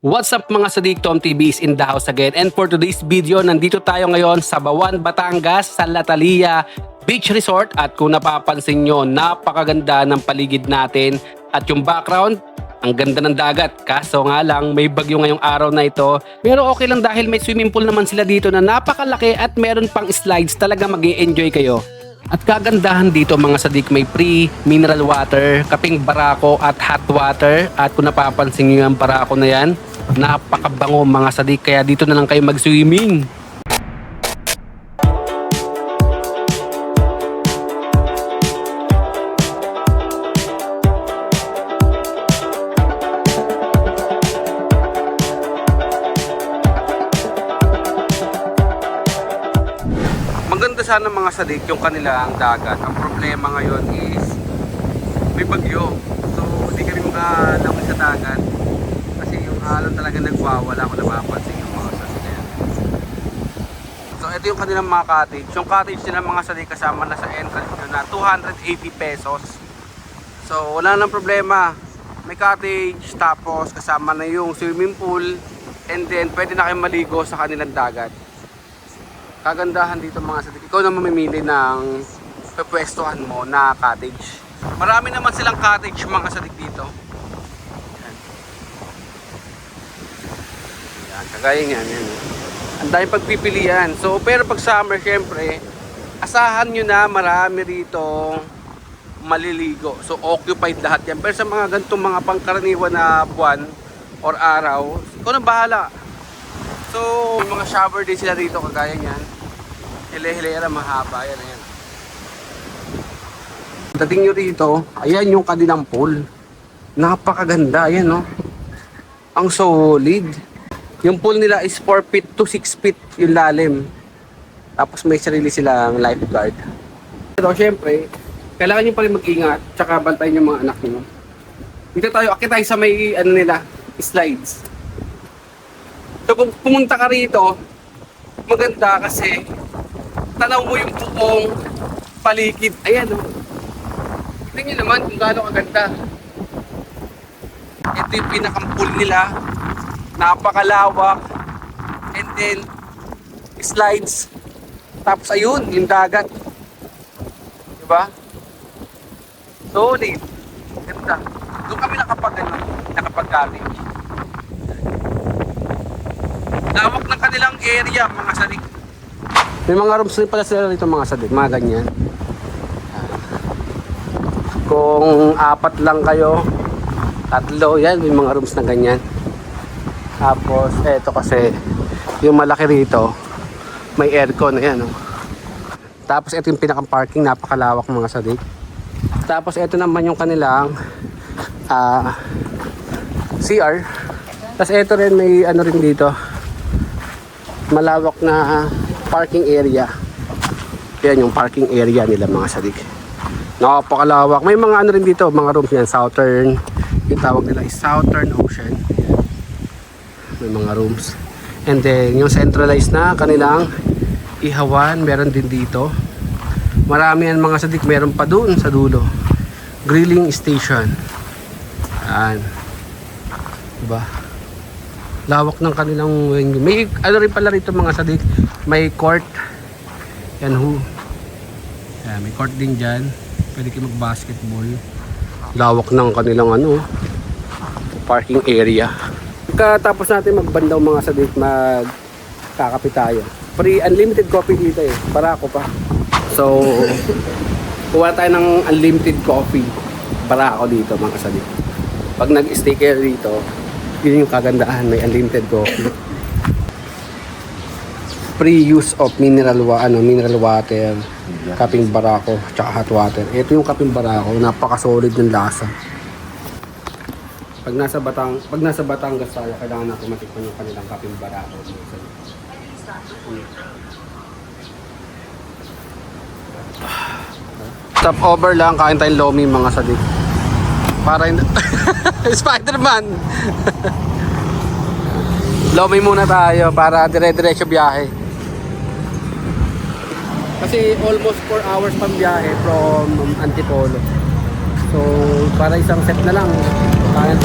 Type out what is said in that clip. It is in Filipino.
What's up mga sadik, Tom TV is in the house again. And for today's video, nandito tayo ngayon sa Bawan, Batangas, sa Latalia Beach Resort. At kung napapansin nyo, napakaganda ng paligid natin. At yung background, ang ganda ng dagat. Kaso nga lang, may bagyo ngayong araw na ito. Pero okay lang dahil may swimming pool naman sila dito na napakalaki at meron pang slides. Talaga mag enjoy kayo. At kagandahan dito mga sadik may free mineral water, kaping barako at hot water. At kung napapansin nyo yung barako na yan, napakabango mga sadik. Kaya dito na lang kayo mag-swimming. Maganda sana mga sadik yung kanilang dagat. Ang problema ngayon is may bagyo. So hindi kami makalamon sa dagat. Kasi yung alon talaga nagwawala kung napapansin yung mga sadik. na yan. So ito yung kanilang mga cottage. Yung cottage nila mga sadik kasama na sa entrance nyo na 280 pesos. So wala nang problema. May cottage tapos kasama na yung swimming pool and then pwede na kayong maligo sa kanilang dagat kagandahan dito mga sadik. Ikaw na mamimili ng pepwestuhan mo na cottage. Marami naman silang cottage mga sadik dito. Yan, kagaya yan. yan. Ang daming pagpipilian. So, pero pag summer, syempre, asahan nyo na marami rito maliligo. So, occupied lahat yan. Pero sa mga ganitong mga pangkaraniwan na buwan or araw, ikaw na bahala. So, mga shower din sila dito kagaya niyan. Hile-hilera mahaba yan ayan. Dating nyo rito, ayan yung kanilang pool. Napakaganda, ayan no. Ang solid. Yung pool nila is 4 feet to 6 feet yung lalim. Tapos may sarili silang lifeguard. Pero syempre, kailangan nyo pa rin mag-ingat tsaka bantayan yung mga anak nyo. Dito tayo, akit tayo sa may ano nila, slides. So kung pumunta ka rito, maganda kasi tanaw mo yung buong paligid. Ayan oh. Tingnan naman kung gaano kaganda. Ito yung pinakampul nila. Napakalawak. And then, slides. Tapos ayun, yung dagat. Diba? Solid. Ganda. Doon kami nakapag, ano. Lawak ng kanilang area, mga sadik. May mga rooms rin pala sila rito mga sadik, mga ganyan. Kung apat lang kayo, tatlo, yan, may mga rooms na ganyan. Tapos, eto kasi, yung malaki rito, may aircon, ayan, oh. Tapos, ito yung pinakang parking, napakalawak mga sadik. Tapos, ito naman yung kanilang ah CR. Tapos, ito rin, may ano rin dito, malawak na parking area. Yan yung parking area nila mga sadik. Napakalawak. May mga ano rin dito, mga rooms yan, southern. Yung tawag nila is southern ocean. May mga rooms. And then yung centralized na kanilang ihawan, meron din dito. Marami yan mga sadik, meron pa doon sa dulo. Grilling station. Yan. Diba? lawak ng kanilang venue. May ano rin pala rito mga sadik, may court. Yan ho. Yan, may court din diyan. Pwede kayo mag-basketball. Lawak ng kanilang ano, parking area. Pagkatapos natin magbandaw mga sadik, mag kakapit tayo. Free unlimited coffee dito eh. Para ako pa. So, kuha tayo ng unlimited coffee. Para ako dito mga sadik. Pag nag-stay kayo dito, yun yung kagandahan, may unlimited coffee. Free use of mineral wa ano, mineral water, kaping barako, tsaka hot water. Ito yung kaping barako, napaka-solid ng lasa. Pag nasa Batang, pag nasa Batangas tayo, kailangan natin matikman yung kanilang kaping barako. Stop over lang, kain tayong lomi mga sadik. Para hindi... Spider-Man! Lomi muna tayo para dire-diretso biyahe. Kasi almost 4 hours pang biyahe from Antipolo. So, para isang set na lang, Ngay